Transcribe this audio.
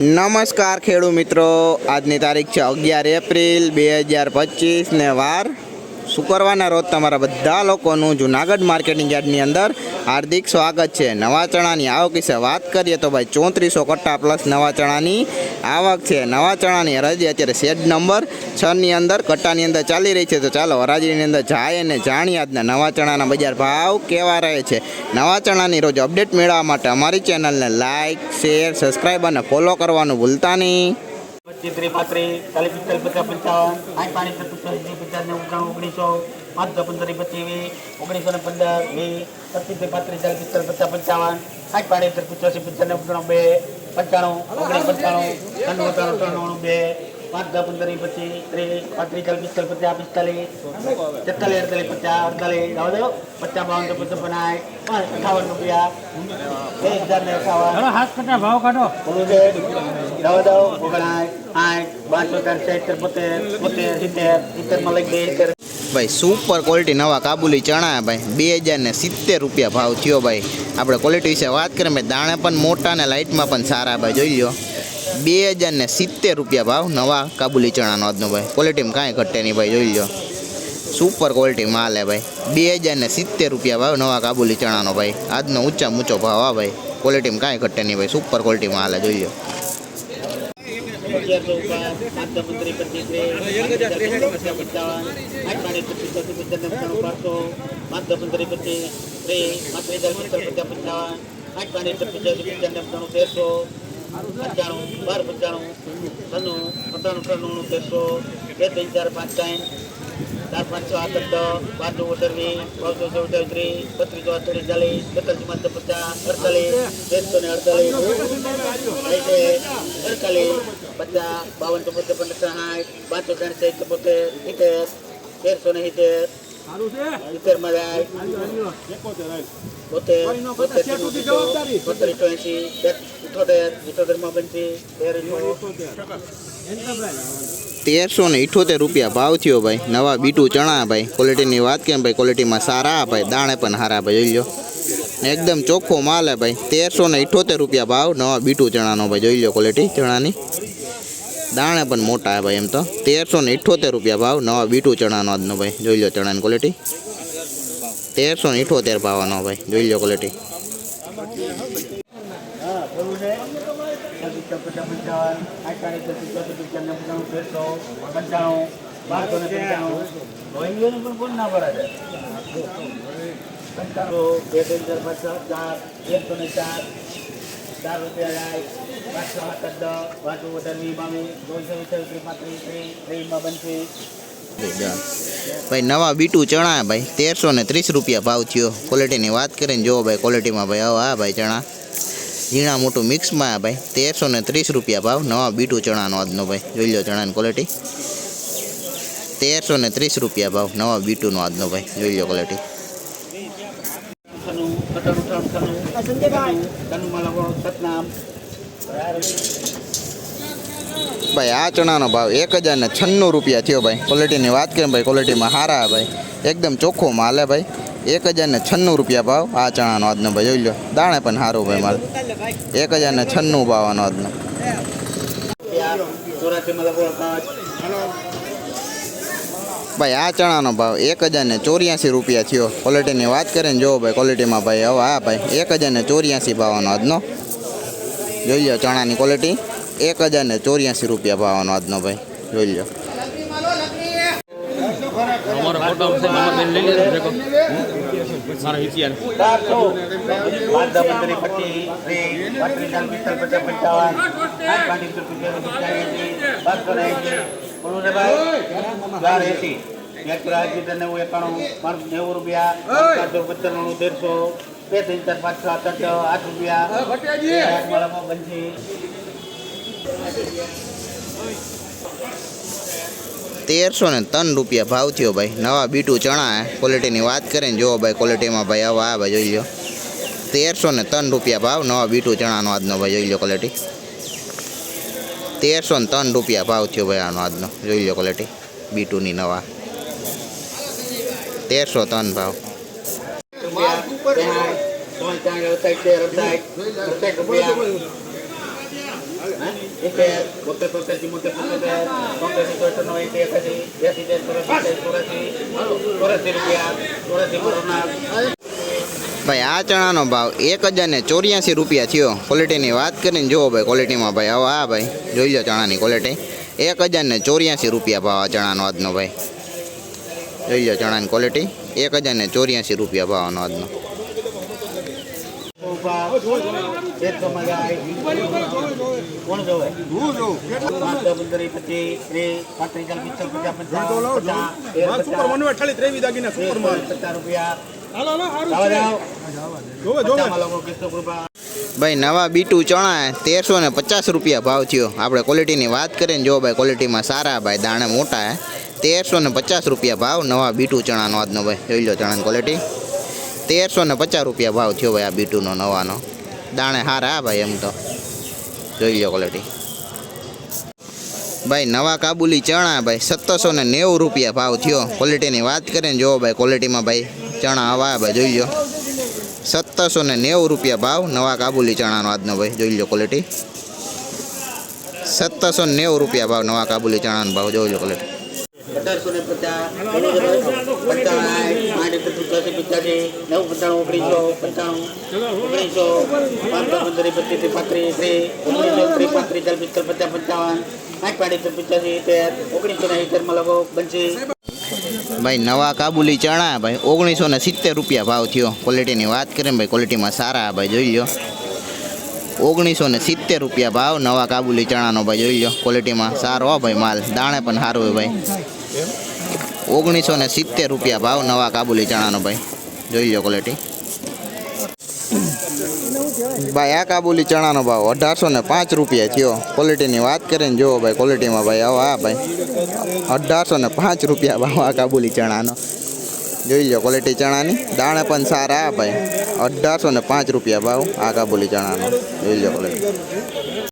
નમસ્કાર ખેડૂત મિત્રો. આજની તારીખ છે અગિયાર એપ્રિલ બે હજાર પચીસ ને વાર શુક્રવારના રોજ તમારા બધા લોકોનું જુનાગઢ માર્કેટિંગ યાર્ડની અંદર હાર્દિક સ્વાગત છે. નવા ચણાની આવક વિશે વાત કરીએ તો ભાઈ ચોત્રીસો કટ્ટા પ્લસ નવા ચણાની આવક છે. નવા ચણાની હરાજી અત્યારે શેડ નંબર છની અંદર, કટ્ટાની અંદર ચાલી રહી છે. તો ચાલો હરાજીની અંદર જાય અને જાણીએ આજના નવા ચણાના બજાર ભાવ કેવા રહે છે. નવા ચણાની રોજ અપડેટ મેળવવા માટે અમારી ચેનલને લાઇક શેર, સબસ્ક્રાઈબ અને ફોલો કરવાનું ભૂલતા નહીં. પચીસ ત્રીસ પાંત્રીસ ચાલીસ પચાસ પંચાવન પચાસ પચાસ ને ઓગણ ઓગણીસો પાંચ દસ પંદર પચીસ ઓગણીસો ને પંદર વીસ પચીસ પાંત્રીસ ચાલીસ પિસ્તાલીસ પચાસ પંચાવન આઠ પાણી પંચ્યાસી પંચાણું ને બે પંચાણું ઓગણીસ પંચાણું ત્રણ ઉત્તાણું ત્રણ બે પાંચ દસ પંદર પચીસ ત્રીસ પાંત્રીસ ચાલીસ પિસ્તાલીસ પચાસ પિસ્તાલીસ તેતાલીસ અડતાલીસ પચાસ અડતાલીસ આવો દો પચાસ બાવન તો પચાસ પાંચ અઠાવન રૂપિયા. બે હજાર ને અઠાવન ભાવ કાઢો. દવા દો ઓગણાઠ આઠ ભાઈ સુપર ક્વોલિટી નવા કાબુલી ચણા ભાઈ. બે હજાર ને સિત્તેર રૂપિયા ભાવ થયો ભાઈ. આપણે ક્વોલિટી વિશે વાત કરીએ ભાઈ, દાણે પણ મોટા ને લાઇટમાં પણ સારા ભાઈ, જોઈ લો બે હજાર ને સિત્તેર રૂપિયા ભાવ નવા કાબુલી ચણાનો આજનો ભાઈ. ક્વોલિટીમાં કાંઈ ઘટે નહીં ભાઈ, જોઈ લો સુપર ક્વોલિટી માલ હે ભાઈ. બે હજાર ને સિત્તેર રૂપિયા ભાવ નવા કાબુલી ચણાનો ભાઈ. આજનો ઊંચા ઊંચો ભાવ આ ભાઈ. ક્વોલિટીમાં કાંઈ ઘટે નહીં ભાઈ. સુપર ક્વોલિટી માલ હે જોઈ લો અગિયારસો ઉપર પચીસ ત્રીસ પંચાવન આઠ પાણી પચીસ પચાસ નવ્વાણું પાંચસો પાંચ દસ પંદર પચીસ ત્રીસ હજાર પચાસ પચાસ પંચાવન આઠ પાણી પચાસ પચાસ નવ્વાણું તેરસો પંચાણું બાર પંચાણું છન્નું પંચાણું ત્રાણું તેરસો બે ત્રણ ચાર પાંચ ત્રણ ચાર પાંચસો છ આઠ દસ પાંચસો અઢારવી બાવસો ચૌદ ત્રીસ બત્રીસો અડતાલીસ ચાલીસ બેતાલીસ પાંચસો પચાસ, અડતાલીસ તેરસો ને અડતાલીસ. અડતાલીસ, પચાસ, બાવન તો પંદર સાઠ પાંચસો ત્રણ સાઠ બોતેર સિત્તેર, તેરસો ને સિત્તેર. સિત્તેરમાં જાય. બોતેર બોતેર બોતેર એંસી તેરસો તેરસો ને ઇઠોતેર રૂપિયા ભાવ થયો ભાઈ. નવા બીટું ચણા ભાઈ. ક્વોલિટીની વાત કેમ ભાઈ? ક્વોલિટીમાં સારા ભાઈ. દાણે પણ સારા ભાઈ. જોઈ લો એકદમ ચોખ્ખો માલ હે ભાઈ. તેરસો ને ઇઠોતેર રૂપિયા ભાવ. નવા બીટું ચણાનો ભાઈ. જોઈ લો ક્વોલિટી ચણાની. દાણે પણ મોટા હે ભાઈ એમ તો. તેરસો ને ઇઠોતેર રૂપિયા ભાવ. નવા બીટું ચણાનો આજનો ભાઈ. જોઈ લો ચણાની ક્વોલિટી તેરસો ને ઇઠોતેર ભાવનો ભાઈ. જોઈ લો ક્વોલિટી હા બોલું છે ભાઈ, નવા બીટું ચણા હે ભાઈ, તેરસો ને ત્રીસ રૂપિયા ભાવ થયો. ક્વોલિટીની વાત કરીને જુઓ ભાઈ ક્વોલિટીમાં ભાઈ હવે આ ભાઈ, ચણા. ઝીણા મોટું મિક્સમાં આ ભાઈ, તેરસો ને ત્રીસ રૂપિયા ભાવ. નવા બીટું ચણાનો આજનો ભાઈ, જોઈ લો ચણાની ક્વોલિટી તેરસો ને ત્રીસ રૂપિયા ભાવ, નવા બીટુનો આજનો ભાઈ, જોઈ લો ક્વોલિટી ભાઈ, આ ચણાનો ભાવ એક હજાર ને છન્નું રૂપિયા થયો ભાઈ. ક્વોલિટીની વાત કરીએ ભાઈ ક્વોલિટીમાં સારા ભાઈ. એકદમ ચોખ્ખો માલે ભાઈ. એક હજાર ને છન્નું રૂપિયા ભાવ. આ ચણાનો આજનો ભાઈ, જોઈ લો. દાણે પણ સારું ભાઈ માલ. એક હજાર ને છન્નું ભાવ આનો આજનો. ભાઈ, આ ચણાનો ભાવ એક હજાર ને ચોર્યાસી રૂપિયા થયો. ક્વોલિટીની વાત કરે ને જો ભાઈ ક્વોલિટીમાં ભાઈ, હવે હા ભાઈ, એક હજાર ને ચોર્યાસી ભાવનો આજનો. જોઈ લો ચણાની ક્વોલિટી એક હજાર ને ચોર્યાસી રૂપિયા ભાવનો આજનો ભાઈ, જોઈ લો. ફોટો બેન લઈ લેજો ભેગો મારો તો નેવું રૂપિયા પંચાણું તેરસો બે ત્રણ ચાર પાંચ છ આઠ રૂપિયા તેરસો ને ત્રણ રૂપિયા ભાવ થયો ભાઈ. નવા બીટું ચણા હે ક્વોલિટીની વાત કરીએ ને જો ભાઈ ક્વોલિટીમાં ભાઈ હવે આ ભાઈ જોઈ લો તેરસો ને ત્રણ રૂપિયા ભાવ, નવા બીટું ચણાનો આજનો ભાઈ જોઈ લો ક્વોલિટી તેરસો ને ત્રણ રૂપિયા ભાવ થયો ભાઈ આનો આજનો. જોઈ લો ક્વોલિટી બીટુની નવા. તેરસો ત્રણ ભાવ. રૂપિયા સોળ ચાર અડસાઠ તેર અડસાઠ અડસાઠ રૂપિયા હે? ભાઈ, આ ચણાનો ભાવ એક હજાર ને ચોર્યાસી રૂપિયા થયો. ક્વોલિટીની વાત કરીને જુઓ ભાઈ ક્વોલિટીમાં ભાઈ હવે આ ભાઈ, જોઈ લો ચણાની ક્વોલિટી એક હજાર ને ચોર્યાસી રૂપિયા ભાવ આ ચણાનો આજનો ભાઈ. જોઈ લો ચણાની ક્વોલિટી એક હજાર ને ચોર્યાસી રૂપિયા ભાવનો આજનો. કોણ જોવે? પંદર પચીસ ત્રીસ પાંત્રીસ પચાસ પચાસ રૂપિયા. ભાઈ નવા બીટુ ચણા તેરસો ને પચાસ રૂપિયા ભાવ થયો. આપણે ક્વોલિટીની વાત કરીએ ને જો ભાઈ ક્વોલિટીમાં સારા ભાઈ દાણે મોટા તેરસો ને પચાસ રૂપિયા ભાવ નવા બીટુ ચણાનો આજનો ભાઈ. જોઈ લો ચણાની ક્વોલિટી તેરસો ને પચાસ રૂપિયા ભાવ થયો ભાઈ આ બીટુનો નવાનો. દાણે હારા હા ભાઈ એમ તો. જોઈ લો ક્વોલિટી ભાઈ નવા કાબુલી ચણા ભાઈ સત્તરસો ને નેવું રૂપિયા ભાવ થયો. ક્વોલિટીની વાત કરીએ ને જો ભાઈ ક્વોલિટીમાં ભાઈ ચણા હવા ભાઈ, જોઈ લો સત્તરસો ને નેવું રૂપિયા ભાવ નવા કાબુલી ચણાનો આજનો ભાઈ, જોઈ લો ક્વોલિટી સત્તરસો નેવું રૂપિયા ભાવ નવા કાબુલી ચણાનો ભાવ, જોઈ લો ક્વોલિટી ભાઈ, નવા કાબુલી ચણા, ભાઈ, ઓગણીસો ને સિત્તેર રૂપિયા ભાવ થયો. ક્વોલિટીની વાત કરીએ ભાઈ ક્વોલિટીમાં સારા ભાઈ, જોઈ લો ઓગણીસો ને સિત્તેર રૂપિયા ભાવ નવા કાબુલી ચણાનો ભાઈ, જોઈ લો ક્વોલિટીમાં સારો ભાઈ માલ. દાણે પણ સારું હોય ભાઈ. ઓગણીસો ને સિત્તેર રૂપિયા ભાવ નવા કાબુલી ચણાનો ભાઈ. જોઈ લો ક્વોલિટી ભાઈ, આ કાબુલી ચણાનો ભાવ અઢારસો ને પાંચ રૂપિયા થયો. ક્વોલિટીની વાત કરીને જુઓ ભાઈ ક્વોલિટીમાં ભાઈ આવો આ ભાઈ. અઢારસો ને પાંચ રૂપિયા ભાવ આ કાબુલી ચણાનો. જોઈ લો ક્વોલિટી ચણાની. દાણે પણ સારા આ ભાઈ. અઢારસો ને પાંચ રૂપિયા ભાવ આ કાબુલી ચણાનો. જોઈ લો ક્વોલિટી